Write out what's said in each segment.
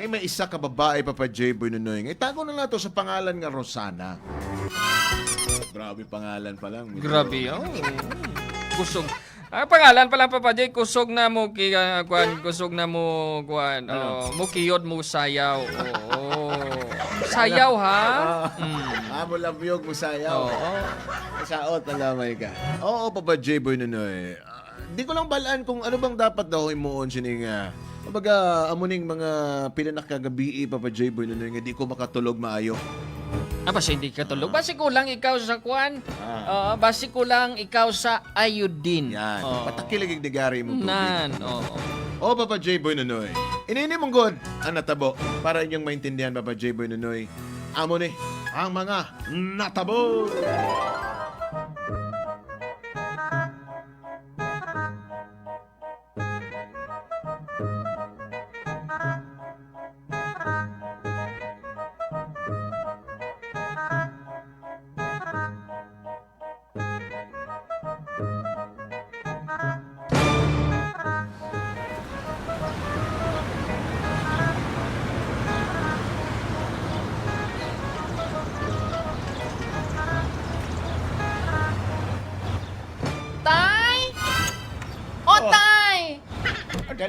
Kay may isa ka babae pa pa J-Boy Nunoy. Itago na nato sa pangalan nga Rosana. Grabe pangalan pa lang. Grabe, oh. Kusog. Ang pangalan pala Papa J, kusog na mo ki ah, kuan, kusog na mo kuan. Oh, mo kiyod mo sayaw. Oo. Sayaw ha? Mm. Ah, mo lamyog mo sayaw. Oo. Saot na lamay ka. Oo, Papa J-Boy Nunoy. Ah, Di ko lang balaan kung ano bang dapat daw imuon sining nga. Kumbaga, amuning mga pinanak kagabi, Papa J-Boy Nunoy, nga di ko makatulog maayo. Ah, basta hindi ka tulog. Basi kulang ikaw sa kuan. Ah. Oo, basi kulang ikaw sa iodine. Yan. Oo. Patakilig yung digari mong tubig. Nan, oo. O, Papa J-Boy Nunoy. Inini mong good ang natabo para inyong maintindihan, Papa J-Boy Nunoy. Amo ni ang mga natabo.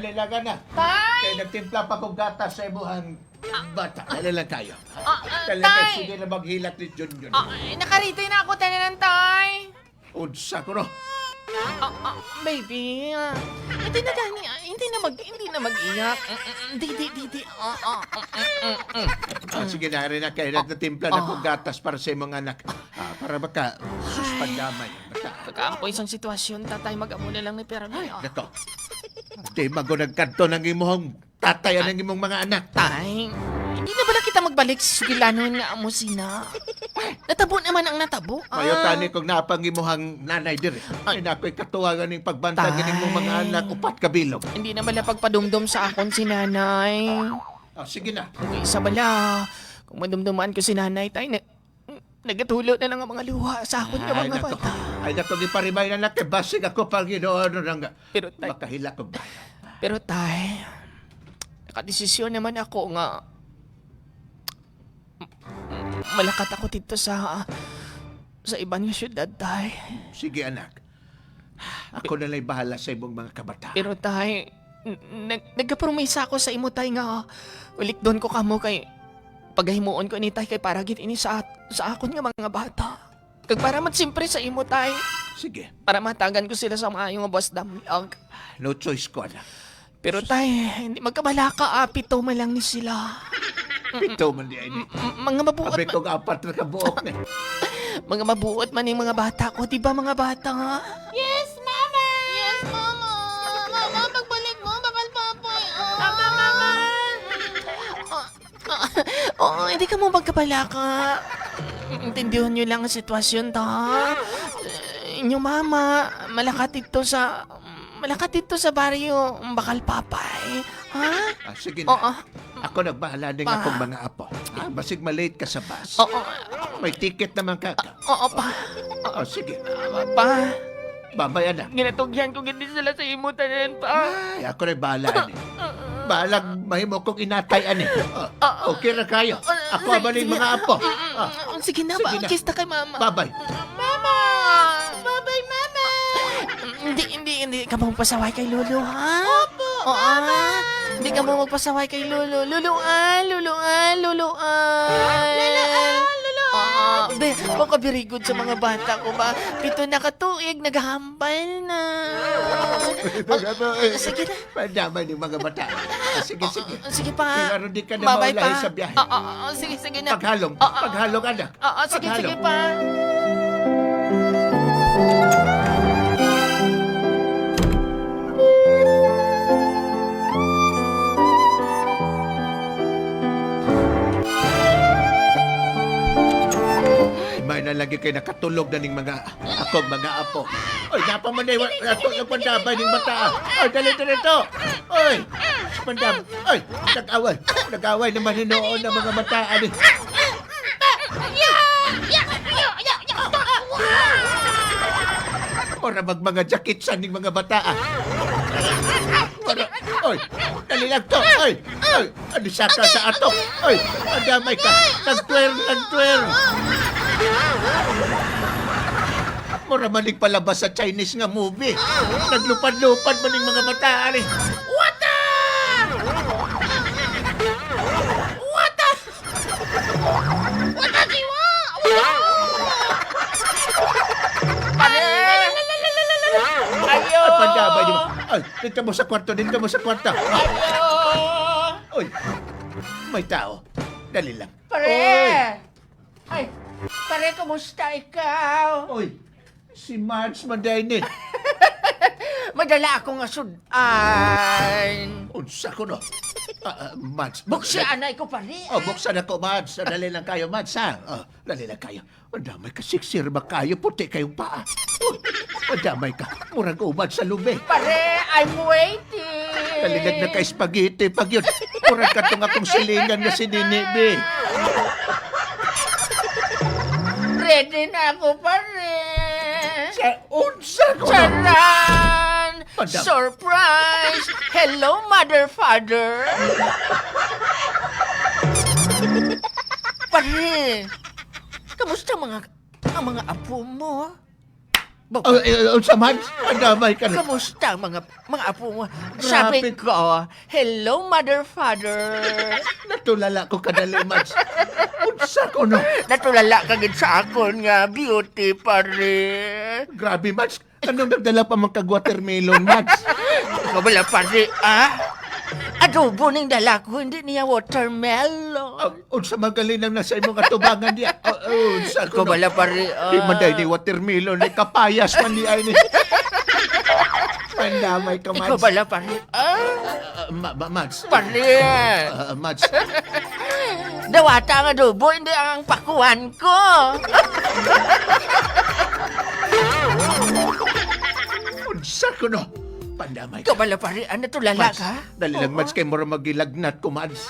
Dali lang na. Tay! Kaya nagtimpla pa kong gatas sa ibuhang bata. Dali lang tayo. Ah, ah, lang tay! sige na maghilat ni Jun Jun. Ah, eh, nakarito na ako tanan ng Tay! Unsa ko no. Ah, ah, baby, ah, hindi na gani, ah, hindi na mag, hindi na mag-iyak. Mm, mm, mm, Di, di, di, di. Ah, ah, mm, mm, mm. Ah, sige na rin na kaya nagtimpla na kong gatas para sa mga anak. Ah, para baka suspandamay. Baka. Pagka isang sitwasyon, tatay, mag-amo na lang ni Peranoy. Ah. Nako. Di mago nagkanto ng imong tatay ng imong mga anak. Tay, hindi na bala kita magbalik sa sugilanon nga amo sina? Natabo naman ang natabo. Ah. Mayo tani kog napang imuhang nanay dire. Ay nakoy katuwagan ning pagbantag Tay. ning imong mga anak upat ka bilog. Hindi na bala pagpadumdum sa akon si nanay. Ah, sige na. Kung isa bala, kung madumduman ko si nanay, tay, na, nagatulo na lang ang mga luha sa akon nga Ay mga nako. bata. Ay nako di paribay na nak basig ako pag Ginoo nang Pero tay, makahila ko ba. pero tay, nakadesisyon naman ako nga m- malakat ako dito sa sa ibang syudad, tay. Sige anak. Ako na lang bahala sa imong mga kabataan. Pero tay, n- nag nagkapromisa ako sa imo tay nga ulik doon ko kamo kay pagahimuon ko ni tay kay para gid ini sa sa akon nga mga bata. Kag para mat simpre sa imo tay, Sige. para matagan ko sila sa mga yung boss damlag. No choice ko anak. Pero tay, hindi magkabala ka, ah, pito man lang ni sila. Pito man di ay ni. M- mga mabuot Abi man, kong apat na kabuok ni. mga mabuot man yung mga bata ko, di ba mga bata nga? Yes, Mama! Yes, Mama! Mama, pagbalik mo, bakal papoy. Oh. Mama, Mama! Oo, hindi ka mo magkabala ka. Intindihan nyo lang ang sitwasyon, ta. Eh, Inyong mama, malakat ito sa... Malakat ito sa baryo, bakal papay. Ha? Ah, sige na. Oo. Ako nagbahala din Pa. akong mga apo. Ah, basig malate ka sa bus. Oo. May ticket naman ka. Oo, pa. Oo, sige. Pa. Babay anak. Ginatugyan ko gindi sila sa imo tanan pa. Ay, ako rin bahala ani. Balag mahimo kong inatay ani. Oh, okay na kayo. Ako ba ning sige. mga apo? Ah, Sige na, Sige ba? na. Kiss na kay mama. babay. Mama! Bye-bye, Mama! Hindi, hindi, hindi ka mo magpasaway kay Lolo, ha? Opo, Mama! Hindi ka mo magpasaway kay Lolo. Luluan, luluan, luluan. Luluan, luluan. Oo, be, baka very good sa mga bata ko ba? Pito na katuig, naghahambal na. Sige na. Pandaman ng mga bata. Ah, sige, sige. Sige pa. Pero di ka na Bye-bye maulahi pa. sa biyahe. Oo, oo, sige, sige na. Paghalong. Oo, oo. Paghalong anak. Oo, sige, sige Paghalong. pa. May na lagi kay nakatulog na ning mga akong mga apo. Oy, napa man day natulog pandabay ning bata. Oy, dali dito. Oy, pandam. Oy, nag-away. Nag-away naman hinoon ng mga bata ani. Ora mag mga jakit sa ning mga bata. ah. Ora, Oy, dali lang to. Oy, oy, ano saka sa ato? Oy, madamay ka. Nagtwer, nagtwer. Mura manig palabas sa Chinese nga movie. Naglupad-lupad maning mga mata, ari. Ay, dito mo sa kwarto, dito mo sa kwarto. Oy, may tao. Dali lang. Pare! Ay, pare, kumusta ikaw? Oy, si Marge Mandaini. Madala akong asudan. Unsa ko no? Ah, ah, Mads. Buksi anay ko, pare. Oh, buksan ako, Mads. Dali lang kayo, Mads, ha? Oh, dali lang kayo. Madamay ka, siksir ba kayo? Puti kayong paa. Oh, madamay ka. Murag umad sa lubi. Pare, I'm waiting. Talinag na kay spaghetti pag yun. Murag ka itong akong silingan na si Ninibi. Ready na ako, pare. Sa unsa ko no? Charan! Madam. Surprise! Hello, mother, father! Pare, kamusta mga ang mga apo mo? Ba- Oh, eh? Madamay ka na. Kamusta ang mga mga apo mo? Sabi Grabe. ko, hello, mother, father. Natulala ko kadali, Mads. Unsa ko no? Natulala ka gid sa akon nga beauty, pare. Grabe, Mads. Anong nagdala pa mga kag-watermelon, Mads? Kabala, pare, ah? Adobo ning dala ko, hindi niya watermelon. Oh, unsa magaling nang nasa imong atubangan diya? Oh, oh, unsa ko no? Kabala, pare, ah? Di man dahil ni watermelon, ni kapayas man di ay ni. Pandamay ka, Ikaw Mads. bala, pare, ah? Uh, ma- ma- Mads. Pare, Uh, Mads. dawata ang adobo, hindi ang pakuan ko. Unsa ko no? Pandamay Ikaw ka. bala, pare, ano tulala Mads. ka? Dali lang, Mads, kay mura magilagnat ko, Mads.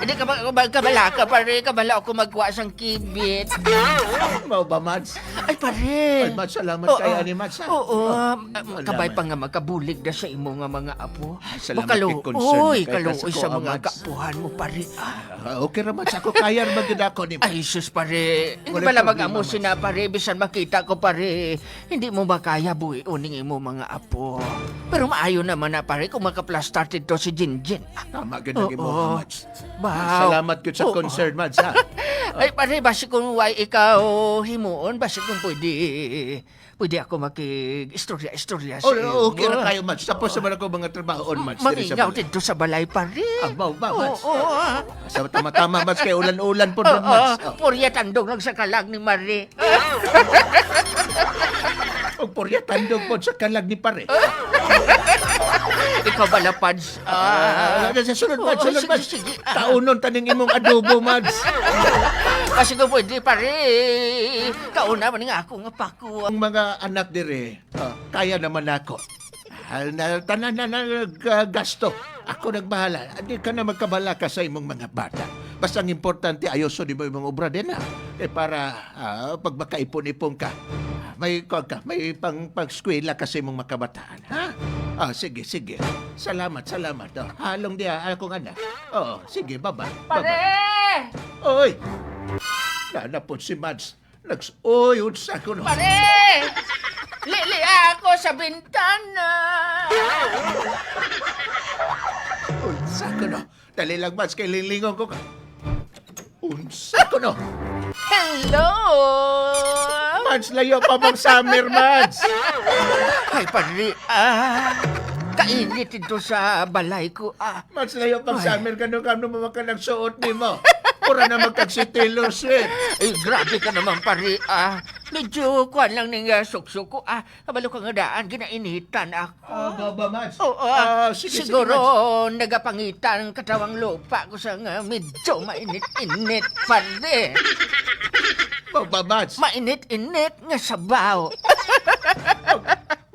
Hindi ka ba, kabala, ka, pare, kabala ako magwa sang kibit. Mau ba, Mads? Ay, pare. Ay, Mads, salamat Oo. kay ani, Mads, ha? Oo, ah, Wala kabay man. pa nga magkabulig na sa imo nga mga apo. salamat Makalo- kay concern Oy, kay kaluoy sa ko, mga Mads. mo, pare. Ah, Ah, okay ra, Mads. Ako kaya magid ako ni Ay, sus, pare. Hindi Walang pala problema, mag-amo Mads. sina, pare. Bisan makita ko, pare. Hindi mo ba kaya buhi uning imo mga apo. Pero maayo naman na, pare, kung makaplastarted to si Jinjin. Tama gid ang imo, Oo. Mads. Wow. Salamat gid sa Oo. concern, Mads, ha? Ay, pare, basi kung why ikaw himuon, basi kung pwede, pwede ako makig-istorya-istorya sa Oh, okay imo. kayo, Mads. Tapos naman ako mga trabahoon, Mads. diri sa Mamingaw balay. dito sa balay, pare. Bao ba, Mads? Oo, oo, ah. Sa tama-tama, Mads, kay ulan-ulan po Oo, doon, Mads. Oh. purya tandog lang sa kalag ni Marie. O porya tandog po sa kalag ni pare. Ikaw ba lapads? Ah, Ah, sa sunod, Mads, sunod, Mads. sige. Ah. Kaunon taning imong adobo, Mads. kasi kung pwede, pare. Kauna man nga ako nga pako. Ang mga anak dire, ah, kaya naman ako. Ah, na, tanan na naggasto. Ako nagbahala. Hindi ka na magkabala ka sa imong mga bata. Basta ang importante, ayoso di ba yung mga obra din ha? Eh para ah, pag makaipon-ipon ka, ah, may kung ka, may pang pagskwela ka sa imong makabataan, ha? Ah, sige, sige. Salamat, salamat. Oh, halong diya akong anak. Oo, sige, baba. Pare! Oy! Nanapon si Mads. Nags... Oy, unsa ko no? Pare! Lili ako sa bintana. Unsa ko no? Dali lang, Mads, kay linglingon ko ka. Unsa ko no? Hello! Mads, layo pa bang summer, Mads? Ay, pare, ah, kainit ito sa balay ko, ah. Mads, layo pang summer ka no, kano mo ka nagsuot ni mo. Pura na magkag si Taylor Swift. Ay, grabe ka naman, pare, ah. Medyo kuhan lang ning uh, suksok ko, ah. Kabalo ka nga daan, ginainitan ako. Ah, baba, Mads. Oo, Ah, ah, sige, siguro nagapangitan ang katawang lupa ko sa nga medyo mainit-init, pare. Baba, Mads. Mainit-init nga sabaw.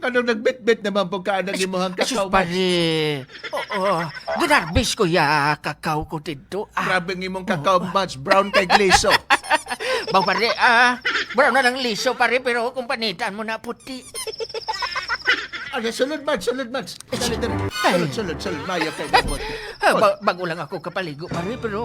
Ano nagbit-bit naman ka nang imuhang Asus, kakao, Mads? pare. Oo, ginarbis ko ya kakao ko dito. Ah, Grabe ng imong kakao, Mads. Brown kay gliso. bang pare, ah, brown na lang liso, pare, pero kung panitan mo na puti. Ano, sulod, Mads, sulod, Mads. Dali, dali. Sulod, sulod, sulod. Mayo kay gamot. Ah, ba- bago lang ako kapaligo pare, pero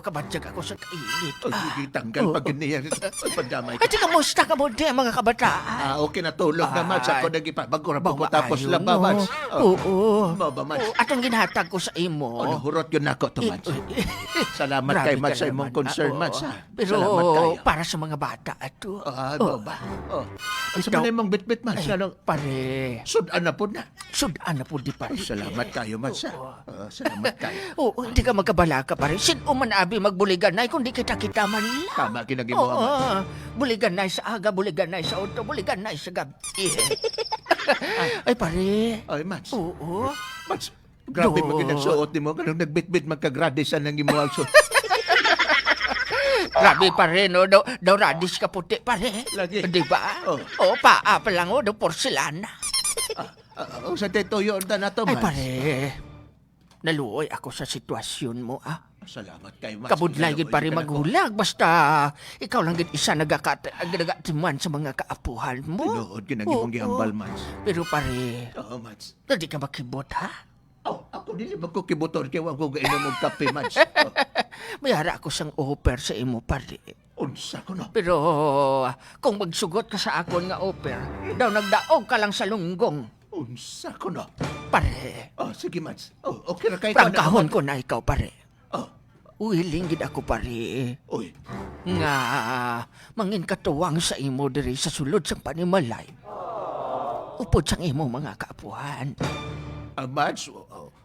kabadyag ako sa kainit. Ay, sige, tanggal pag ganyan. Ay, pandamay At ka. kamusta ka mo di mga kabataan? Ah, okay na tulog na, Mads. Ako nagipa. Bago na Bawa po tapos ayo, lang ba, no? Mads? Oh, Oo. Mo ba, Mads? Oo, Atong ginhatag ko sa imo. Oh, nahurot yun ako to, Mads. Salamat Grabe kay ka Mads sa imong naman, concern, ah, Mads. oo. ha? Pero Salamat kayo. para sa mga bata ato. Ah, Oo. mo ba? Oh. Ang Ikaw- sama na imong bit-bit, Mads. Ay, Anong pare. sudan na po na. Sudan na po di pare. Salamat kayo, Mads. ha? Ah, salamat kayo. Oo, hindi ka magkabala ka pare. Sin man abi magbuligan na kundi kita kita man lang. Tama kinagi mo, Oo, Mads. buligan na sa aga, buligan na sa auto, buligan na sa gabi. Ay pare. Ay, Mads. Oo. Mads, grabe Do. mo ginagsuot ni mo. Kanong nagbit-bit magkagradisan ng imo ang suot. Grabe pare, no? Daw, daw radis ka puti pare. Lagi. Di ba? Oh. Oo, paa pa lang, oh, daw porcelana. Ah, oh, sa tetuyo na to, Ay Mads. pare, naluoy ako sa sitwasyon mo, ah. Salamat kay Mads. Kabudlay gid pare magulag basta ikaw lang gid isa nagakat nagatiman sa mga kaapuhan mo. Tinuod kinagi mong Oo. gihambal, Mads. Pero pare, Oo, Mads. hindi ka makibot ha? Oh, ako dili magkukibuton kay wag ko gainom og kape, Mads. Oh, Mayara ako sang offer sa imo pare. unsa ko no? Pero kung magsugot ka sa akon nga offer, daw nagdaog ka lang sa lunggong. Unsa ko no? Pare, Oh, sige, Mads. Oh, okay na kay ko prangkahon ko na ikaw pare. Oh, Willing gid ako pare. oy. Nga mangin katuwang sa imo diri sa sulod sang panimalay. Upod sang imo mga kaapuhan. Ah, Mads,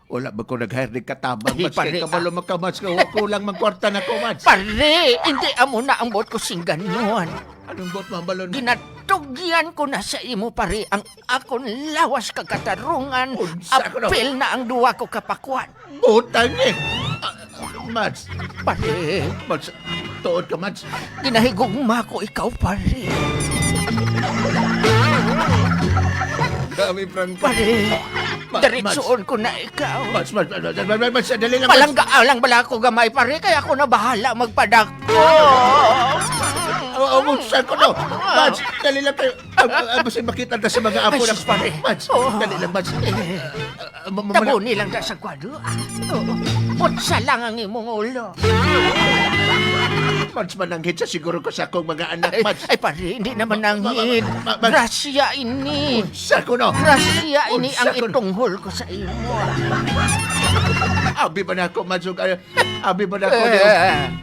wala ba ko nag-hire ni katabang, Ay, Mads? Kay pare, kabalo magka, Mads. Kaya kulang magkwarta na ko, Mads. Pare, hindi amo na ang bot ko sing ganon. Anong bot mabalon? Ginatugyan ko na sa imo pare ang akon lawas kakatarungan. Unsa ko na? Ang duwa ko kapakuan. Butang eh. Ah, Mads, Pare, Mads, tuod ka, Mads. ginahigugma ko ikaw pare. Dami prang Pare, diretsoon ko na ikaw. Mads, Mads, Mads, Mads, Mads, Mads, dali lang, Mads. Palangga lang bala ko gamay pare, kaya ako na bahala magpadako. Oo, oh, saan ko no? Mads, dali lang kayo. Ah, ah, Basta makita na sa mga apo na. pare. Mads, Oo. dali lang, Mads. Eh, Ah, ma- ma- ma- Tabuni lang da sa kwadro. Ah, Oo. Putsa lang ang imong ulo. Mads, mananghit sa siguro ko sa akong mga anak, Ay, ay pare, hindi naman nanghid. Ma- ma- ma- Grasya ini. Saan ko no? Grasya ini ang Unsa ko- itunghol ko sa imo. Abi ba na ako, Mads? ug- ah, Abi ba na ako? Eh.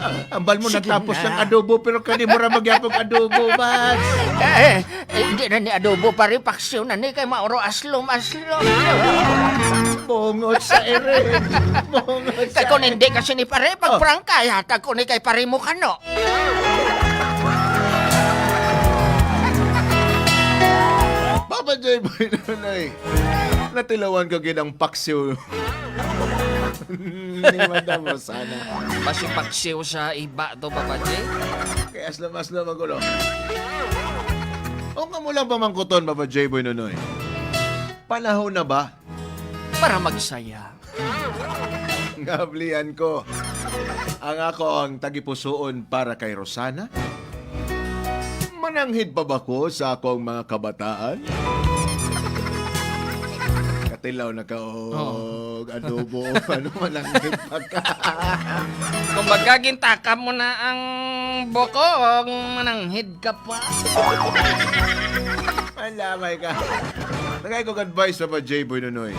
Ah, Ambal mo Sige natapos na. ng adobo, pero kani mo ra magyapong adobo, Mads. Eh, eh, hindi na ni adobo pare paksyo na ni kay mauro aslom aslom. Bungot sa ere. Bungot sa Kay kun hindi kasi ni pare Oh. pag prangka yata ko ni kay pare mo kano. Papa J. Boy Nanay. Natilawan ko ginang paksiw. Ni Madam Rosana. Pasipaksiw sa iba to, Papa J. Kaya aslam-aslam ako no. O nga mo lang pamangkuton, Papa J. Boy Nonoy. Panahon na ba? Para magsaya. Ngablian ko. Ang ako ang tagipusoon para kay Rosana? Mananghid pa ba ko sa akong mga kabataan? Katilaw na ka og adobo ano mananghid pa ka. Kung magkagintakam mo na ang boko, o mananghid ka pa. Malamay ka. Nagay kong advice sa pa J-Boy Nonoy.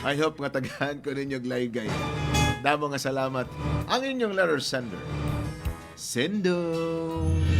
I hope nga tagahan ko ninyong laygay. Damo nga salamat ang inyong letter sender. Sendong.